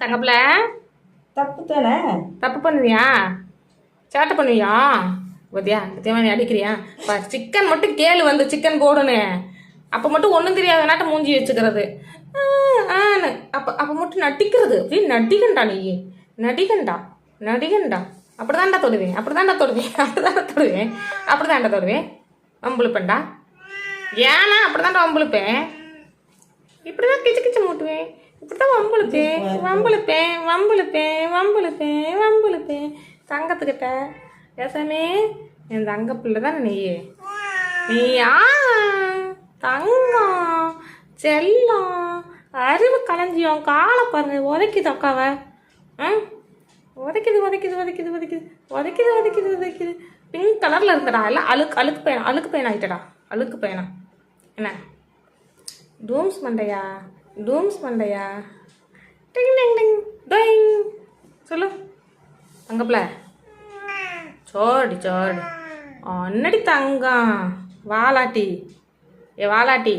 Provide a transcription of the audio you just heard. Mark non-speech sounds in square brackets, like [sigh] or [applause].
தங்கப்பில? தப்பு தானே தப்பு பண்ணுவியா? சேட்டை பண்ணுவியா? பத்தியா நீ அடிக்கிறியா? பா சிக்கன் மட்டும் கேளு வந்து சிக்கன் போடணும் அப்போ மட்டும் ஒன்றும் தெரியாத நாட்ட மூஞ்சி வச்சுக்கிறது. அப்போ அப்போ மட்டும் நட்டிக்கிறது அப்படியே நடிகண்டா நீ? நடிகண்டா? நடிகண்டா? அப்படிதான்டா தொடுவேன். அப்படிதான்டா தொடுவேன். [laughs] அப்படிதான்டா தொடுவேன். அப்படிதான்டா தொடுவேன். வம்புழுப்பேன்டா. ஏன்னா அப்படிதான்டா வம்புழுப்பேன். இப்படிதான் கிச்சு கிச்சு மூட்டுவேன். இப்படிதான் வம்புழுப்பேன். வம்புழுப்பேன் வம்புழுப்பேன் வம்புழுப்பேன் வம்புழுப்பேன். தங்கத்துக்கிட்ட ஏசாமே என் தங்க பிள்ளை தானே நீ நீயா? தங்கம் செல்லம் அறிவு களஞ்சியம் காலை பாருங்க உதைக்குது அக்காவ. ம் உதைக்குது உதைக்குது உதைக்குது உதைக்குது உதைக்குது உதைக்குது உதைக்குது பிங்க் கலரில் இருந்தடா. எல்லாம் அழுக்கு அழுக்கு பயணம் அழுக்கு பயணம் ஆகிட்டடா அழுக்கு பயணம். என்ன? டூம்ஸ் மண்டையா? டூம்ஸ் மண்டையா டிங் டிங் டிங் டொயிங் சொல்லு. தங்கப்பில சோடி சோடி. அன்னடி தங்கம்? வாலாட்டி. ஏ வாலாட்டி.